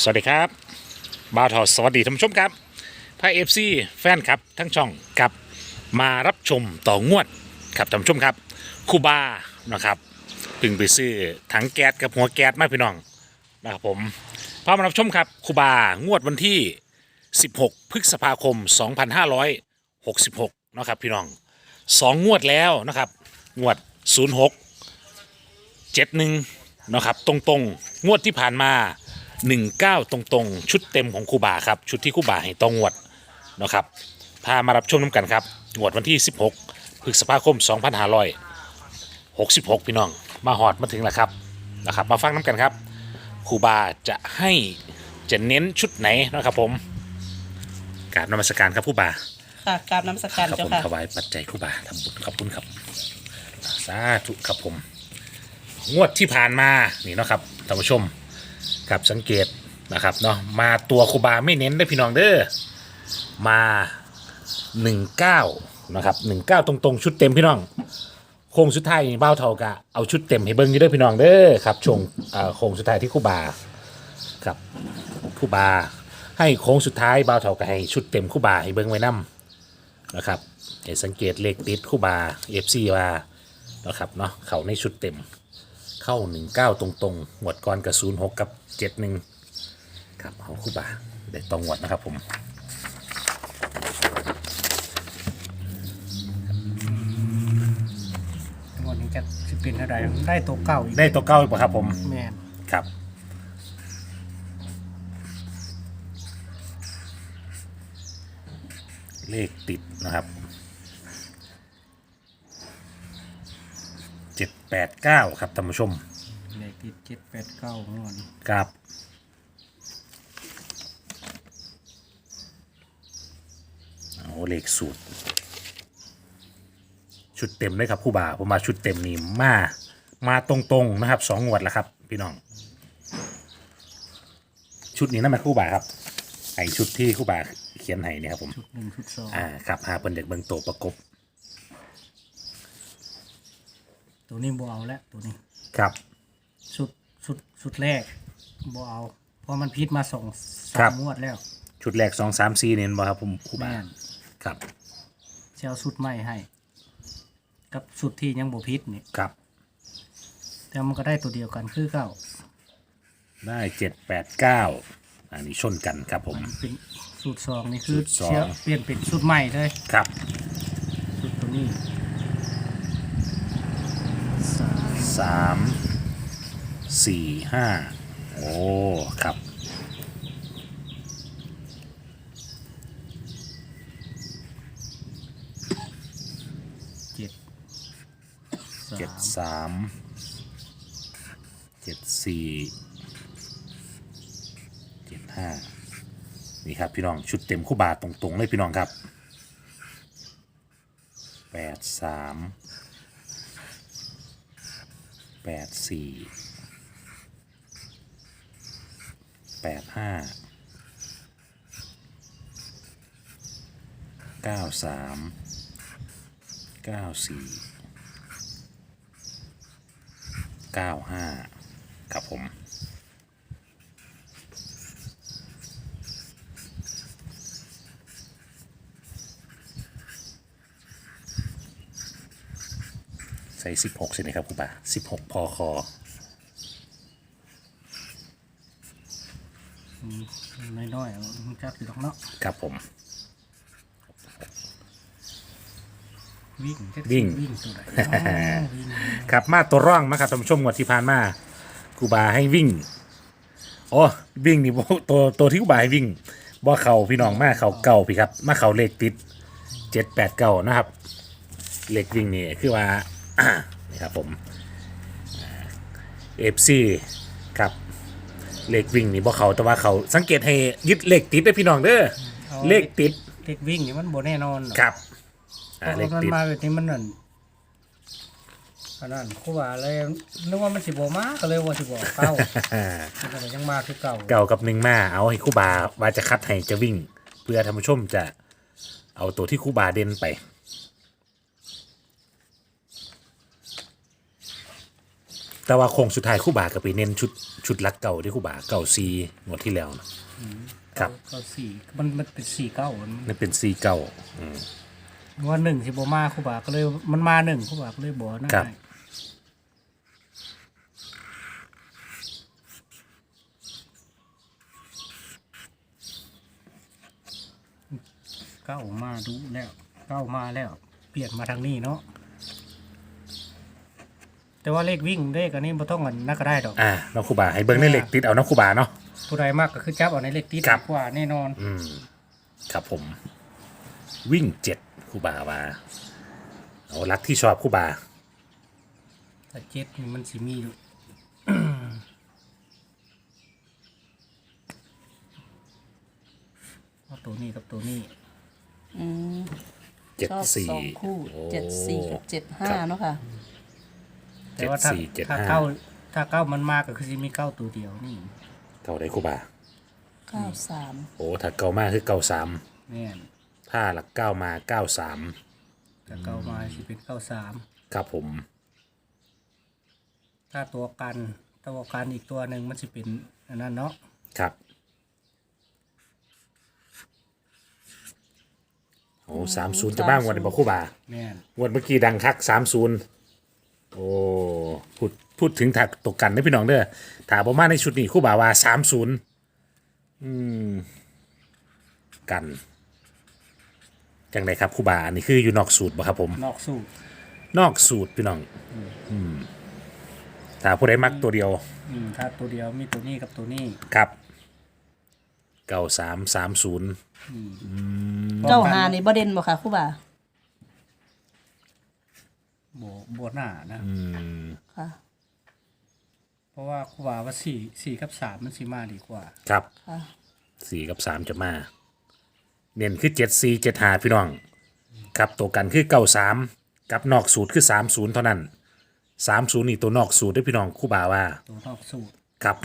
สวัสดีครับบาวทอสวัสดีท่านผู้ชมครับพายเอฟซีแฟนครับทั้งช่องกับมารับชมต่องวดครับท่านผู้ชมครับคูบานะครับพึ่งไปซื้อถังแก๊สกับหัวแก๊สมาพี่น้องนะครับผมพามารับชมครับคูบางวดวันที่ 16 พฤษภาคม 2566นะครับพี่น้องสองงวดแล้วนะครับงวด 06 71นะครับตรงๆงวดที่ผ่านมา 19 ตรงๆ ชุดเต็มของครูบาครับ ชุดที่ครูบาให้ตองงวดนะครับพามารับชมน้ำกันครับงวดวันที่ 16พฤษภาคม 2566 พี่น้อง มาหอดมาถึงแล้วครับนะครับ มาฟังน้ำกันครับครูบาจะให้จะเน้นชุดไหนนะครับผมกราบนมัสการครับครูบาค่ะกราบน้ำสกการครับเจ้าผมค่ะ ถวายปัจจัยครูบาทำบุญขอบคุณครับสาธุครับผม งวดที่ผ่านมานี่เนาะครับท่านผู้ชม ครับสังเกตนะครับเนาะมาตัวครูบาไม่เน้นได้พี่น้องเด้อมาหนึ่งเก้านะครับหนึ่งเก้าตรงๆ ชุดเต็มพี่น้องโค้งสุดท้ายนี่บ้าวเท่ากะเอาชุดเต็มให้เบิ้งอยู่ด้อพี่น้องเด้อครับชงอ่อโค้งสุดท้ายที่ครูบาครับครูบา ให้โค้งสุดท้ายบ้าวเท่ากะให้ชุดเต็มครูบาให้เบิ้งไว้นํนะครับให้สังเกตเลขติดครูบาเอฟซีว่านะครับเนาะเขาในชุดเต็ม เข้า19ตรงๆหวดก่อนกับ06กับ71ครับเอาคู่บาได้ตรงหวดนะครับผมวันนี้จะสิเป็นอะไรได้ตัวเก่าอีกได้ตัวเก้าอีกป่ะครับผมแมนครับ เลขติดนะครับ 789ครับท่านผู้ชมเลขที่เจ็ดแปดเก้างวดครับเอาเลขสูตร ชุดเต็มเลยครับผู้บ่าวผมมาชุดเต็มนี่มา มาตรงๆนะครับสองงวดแล้วครับ พี่น้อง ชุดนี้นั่นมันคู่บ่าครับไอชุดที่คู่บ่าเขียนให้เนี่ยครับผม ชุดหนึ่งชุดสอง อ่าครับหาเป็นเด็กเบิงโตประกบ ตัวนี้บ่เอาแล้วตัวนี้ครับชุดชุดชุดแรกบ่เอา เพราะมันพิษมาสองครัสาบ มงวดแล้วชุดแรกสองสามสี่เน้นบ่ครับผมคู่บ่าแม่นครับเช้าชุดใหม่ให้ กับชุดที่ยังบ่พิษนี่ ครับ แต่มันก็ได้ตัวเดียวกันคือเก้าได้เจ็ดแปดเก้าอันนี้ชนกันครับผม เป็นชุดสองนี่คือชุดสองเชียเปลี่ยนเป็นชุดใหม่เลยครับชุดตัวนี้ สามสามสี่ห้าโอ้ครับเจ็ดเจ็ดสามสามเจ็ดสี่เจ็ดห้านี่ครับพี่น้องชุดเต็มคู่บาทตรงๆเลยพี่น้องครับแปดสาม แปดสี่แปดห้าเก้าสามเก้าสี่เก้าห้าครับผม ใส่สิบหกใช่ไหมครับคุณป่าสิบหกพอคอน้อยๆเอามันจักอยู่ตรงเนาะครับผม วิ่งจักวิ่ง วิ่งตัวไหนอ๋อวิ่งครับมาตัวร่องนะครับท่านผู้ชมงวดที่ผ่านมาครูบาให้วิ่งโอ้วิ่งนี่บ่ตัวตัวที่ครูบาให้วิ่งบ่เข่าพี่น้องมาเข่าเก่าพี่ครับ มาเข่าเลขติดเจ็ดแปดเก้านะครับ เลขวิ่งนี่คือว่า นี่ครับผมเอฟซีครับเลขวิ่งนี่บ่เขาแต่ว่าเขาสังเกตให้ยึดเลขติดได้อพี่น้องเด้อเลขติดเด็กวิ่งนี่มันบ่แน่นอนหรอกครับเพอ่าราะเลขมันติดมาแบบนี้มันนั่นอันนั้นครูว่าเลยนึกว่ามันสิบ่มาก็เลยว่าสิบ่เก้ามันก็ยังมาคือเก่าเก่ากับหนึ่งมาเอาให้ครู่บาว่าจะคัดให้จะวิ่ง เพื่อท่านผู้ชมจะเอาตัวที่ครู่บาเด่นไป แต่ว่าโค้งสุดท้ายคู่บาก็ไปเน้นชุดชุดลักเก่าที่คู่บาเก่าซีงวดที่แล้วนะ ครับก็สี่มันมันเป็นสี่เก้ามันนั่นเป็นซีเก่าอืม ว่าหนึ่งสิบมาครูบาก็เลยมันมาหนึ่งครูบาก็เลยบอกนะครับ เก้ามาดูแล้ว เก้ามาแล้ว เปลี่ยนมาทางนี้เนาะ แต่ว่าเลขวิ่งเลขอันนี้ไม่ต้องกันนักก็ได้ดอก อ่าเนาะคู่บาให้เบิ้งในเหล็กติดเอาเนาะคู่บาเนาะ ผู้ใดมากก็คือจับเอาในเลขติดครับ ดีกว่าแน่นอนอืมครับผม วิ่งเจ็ดคู่บามาเอาลักที่ชอบคู่บา แต่เจ็ดนี่มันสิมีอยู่ เอาตัวนี้กับตัวนี้ อืมเจ็ดชอบสี่สองคู่โอ้เจ็ดสี่กับเจ็ดห้าครับเนาะค่ะ แต่ว่าถ้าเจ็ดสี่เจ็ดถ้าห้า เก้าถ้าเก้ามันมากก็คือสิมีเก้าตัวเดียวนี่เก่าได้คู่บาเก้าสามโอ้ถ้าเก่ามากคือเก่าสามเนี่ยถ้าหลักเก้ามาเก้าสามถ้าเก้ามาสิเป็นเก้าสามครับผมถ้าตัวกันตัวกันอีกตัวหนึ่งมันสิเป็นอันนั้นเนาะครับโอ้สามศูนย์จะบ้างวันนี้บอกคู่บาแม่น งวดเมื่อกี้ดังคักสามศูนย์ โอ้พูดพูดถึงถักตกกันนะพี่น้องเด้อถามประมาณในชุดนี้คู่บ่าวว่าสามศูนย์อืมกันจังไดครับคู่บ่าอันนี้คืออยู่นอกสูตรบ่ครับผม นอกสูตรนอกสูตรพี่น้องอืมถ้าผู้ใดมักตัวเดียว อืมถ้าตัวเดียวมีตัวนี้กับตัวนี้ครับเก้าสามสามศูนย์เก้าหานี่บ่เด่นบ่ค่ะครู่บ่า โบโบหน้านะ อืมค่ะ เพราะว่าครูบาว่าสี่สี่กับสามมันสีมาดีกว่า ครับค่ะ สี่กับสามจะมา เน้นคือเจ็ดสี่เจ็ดหาพี่น้อง ครับตัวกันคือเก้าสามกับนอกสูตรคือสามศูนย์เท่านั้นสามศูนย์นี่ตัวนอกสูตรได้อพี่น้องคู่บ่าว่า ตัวนอกสูตร ครับ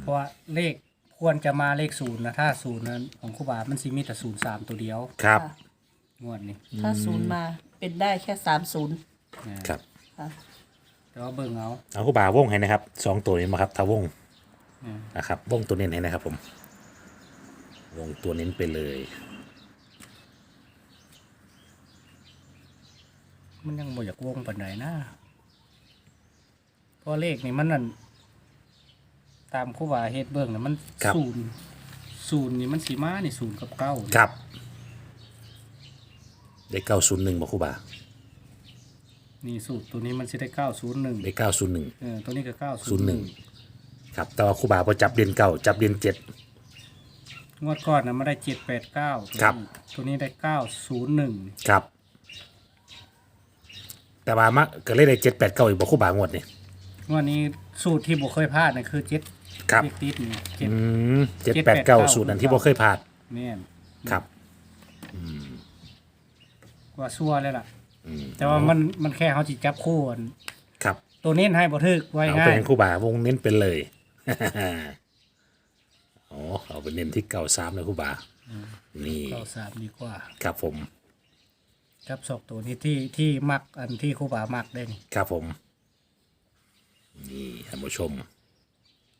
เพราะว่าเลขควรจะมาเลขศูนย์นะถ้าศูนย์นั้นของครูบามันสีมีแต่ศูนย์สามตัวเดียว ครับ ค่ะ งวดนี้ถ้าศูนย์มาเป็นได้แค่สามศูนย์ครับ ค่ะแต่ว่าเบิ่งเอาเอาคู่บ่าวงให้นะครับสองตัวนี้มาครับถ้าวงอืมนะครับวงตัวเน้นให้นะครับผมวงตัวเน้นไปเลยมันยังบ่อยากวงปานใดนะเพราะเลขนี่มันนั่นตามครูบาเฮ็ดเบิ่งน่ะมันครับศูนย์ศูนย์นี่มันสีมานี่ศูนย์กับเก้าครับ ได้เก้าศูนย์หนึ่งบอกคู่บ่านี่สูตรตัวนี้มันสิได้เก้าศูนย์หนึ่งได้เก้าศูนย์หนึ่งเออตัวนี้ก็เก้าศูนย์หนึ่งครับแต่ว่าคู่บ่าพอจับเดือนเก้าจับเดือนเจ็ด งวดก่อนนะมันได้เจ็ดแปดเก้าครับ ตัวนี้ได้เก้าศูนย์หนึ่งครับ แต่ว่ามาก็เลยได้เจ็ดแปดเก้าอีกบอกคู่บ่างวดนี่งวดนี้สูตรที่บุเคยพลาดนะคือเจ็ดครับเลขติดนี่เจ็ด อืมเจ็ดแปดเก้า789 สูตรนั้นที่บ่เคยพลาดแม่นครับ ว่าซัวเลยล่ะ อืมแต่ว่ามันมันแค่เขาจิจับคู่อันครับตัวนี้ให้บ่ทึกไว้เอาง่าไปยเป็นคู่บ่าวงเน้นเป็นเลยโอ้เอาไปเน้นที่เก้าสามเลยคู่บ่านี่เก้าสามดีกว่า ครับผมจับสองตัวนี้ที่ที่มักอันที่ครูบามักได้นี่ครับผม นี่ท่านผู้ชม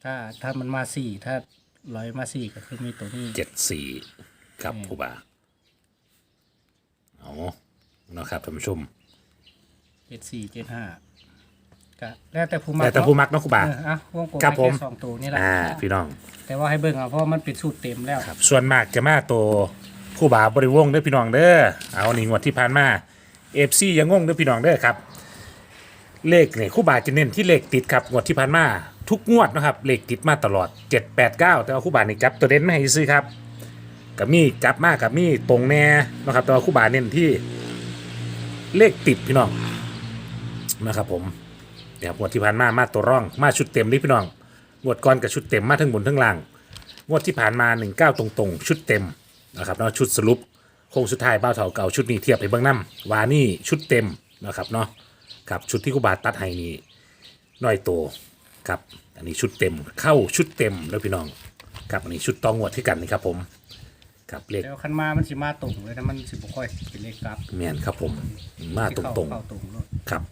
ถ้าถ้ามันมาสี่ถ้าร้อยมาสี่ก็คือมีตัวนี้เจ็ดสี่ครับคู่บ่าเอา เนาะครับท่านผู้ชมเจ็ดสี่เจ็ดห้าก็แล้วแต่ผู้มักแต่แต่ผู้มักเนาะคู่บ่าเอออะวงกลมครับให้ผม แค่สองตัวนี่แหละอ่าพี่น้องแต่ว่าให้เบิ่งเอาเพราะว่ามันเป็นสูตรเต็มแล้ว ครับ ส่วนมากจะมาตัวผู้บาบริวงเด้อพี่น้องเด้อเอานี่งวดที่ผ่านมาเอฟซียังงงเด้อพี่น้องเด้อครับ เลขเนี่ยคู่บาจะเน้นที่เลขติดครับงวดที่ผ่านมาทุกงวดนะครับเลขติดมาตลอด 7 8 9 แต่ว่าคู่บานี่จับตัวเด่นไม่ให้ซื้อครับกับมีจับมากกับมีตรงแน่นะครับแต่ว่าคู่บาเน้นที่ เลขติดพี่น้องนะครับผมเดี๋ยวงวดที่ผ่านมามาตัวร่องมาชุดเต็มนี่พี่น้องงวดก่อนกับชุดเต็มมาทั้งบนทั้งล่างงวดที่ผ่านมา 19 ตรงๆ ชุดเต็มนะครับเนาะชุดสรุปโค้งสุดท้ายเบ้าเถาเก่าชุดนี้เทียบไปเบื้องน้ำวานี่ชุดเต็มนะครับเนาะกับชุดที่กุบาตัดให้นี่น้อยโตครับอันนี้ชุดเต็มเข้าชุดเต็มแล้วพี่น้องครับอันนี้ชุดตองงวดที่กันนี่ครับผม ครับเลขแล้วคันมามันสิมาตรงเลยนะมันสิบ่ค่อยเป็นเลขกลับแมนครับผม มาตที่เข้รงเข้าตรงเลยๆครับ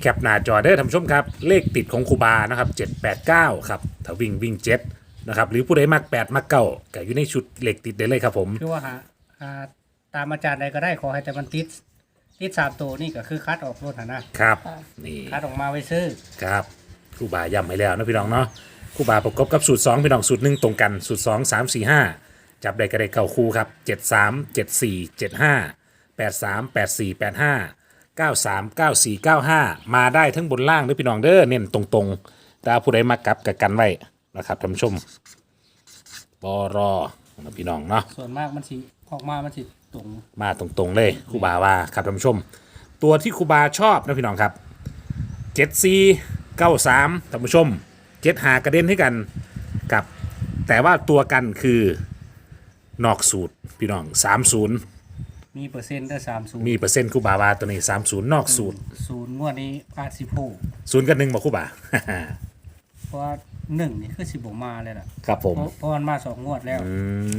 แคปหน้าจอเด้อท่านผู้ชมครับ เลขติดของครูบานะครับ 789 ครับถ้าวิ่งวิ่ง7นะครับหรือผู้ใดมัก8มักเก้าก็อยู่ในชุดเลขติดได้เลยครับผม คือว่าหาหาตามอาจารย์ใดก็ได้ขอให้แต่มันติดติดสามตัวนี่ก็คือคัดออกรถหนนะครับ นี่ คัดออกมาไว้ซื้อครับครูบาย้ำให้แล้วนะพี่น้องเนาะครูบาประกบกับสูตร 2 พี่น้องสูตรหนึ่งตรงกันสูตร 2 3 4 5 จับได้ก็ได้เก้าคู่ครับ 7 3 7 4 7 5 8 3 8 4 8 5 9 3 9 4 9 5 มาได้ทั้งบนล่างด้วยพี่น้องเด้อเน้นตรงๆ แต่ผู้ใดมากลับกับกันไว้นะครับท่านผู้ชมบอรอนะพี่น้องเนาะส่วนมากมันสิออกมามันสิตรงมาตรงๆเลยครูบาว่าครับท่านผู้ชม ตัวที่ครูบาชอบนะพี่น้องครับเจ็ดซีเก้าสามท่านผู้ชมเจ็ดหากระเด็นให้กันกับแต่ว่าตัวกันคือ นอกสูตรพี่น้องสามศูนย์มีเปอร์เซ็นต์ได้สามศูนย์มีเปอร์เซ็นต์ครูบาว่าตัวนี้สามศูนย์นอกสูตรศูนย์งวดนี้พลาดสิบหกศูนย์กับหนึ่งบอกครูบา เพราะว่าหนึ่งนี่คือสิบอมาเลยล่ะครับผม เพราะเพราะมันมาสองงวดแล้ว อืม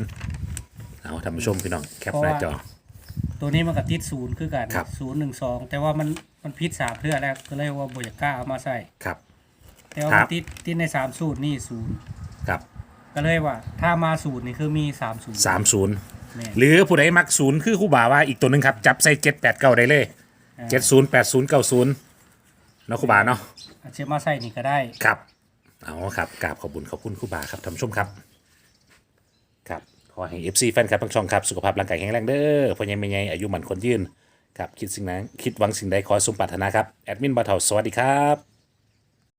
เอาท่านผู้ชมพี่น้องแคปเพราะหว่าน้าจอ ตัวนี้มันกับติดศูนย์คือกันครับ ศูนย์หนึ่งสองแต่ว่ามันมันพิษสามเทื่อแล้วก็เลยว่าบอยากกล้าเอามาใส่ ครับ แต่ว่าครัมันบติดติดในสามสูตรนี่ศูนย์ครับ ก็เลยว่า ถ้ามาสูตรนี่คือมีสามสูตรสามศูนย์แม่นหรือผู้ใดมักศูนย์คือครูบาว่าอีกตัวหนึ่งครับ จับใส่เจ็ดแปดเก้าได้เลยอ่าเจ็ดศูนย์แปดศูนย์เก้าศูนย์เนาะครูบาเนาะ อาจจะมาใส่นี่ก็ได้ ครับเอาครับกราบขอบคุณขอบคุณครูบาครับท่านผู้ชมครับ ครับ ขอให้เอฟซีแฟนคลับทั้งช่องครับ สุขภาพร่างกายแข็งแรงเด้อพ่อใหญ่แม่ใหญ่อายุหมันคนยืน ครับ คิดสิ่งนั้น คิดหวังสิ่งใดขอสมปรารถนาครับ แอดมินบาเทาสวัสดีครับ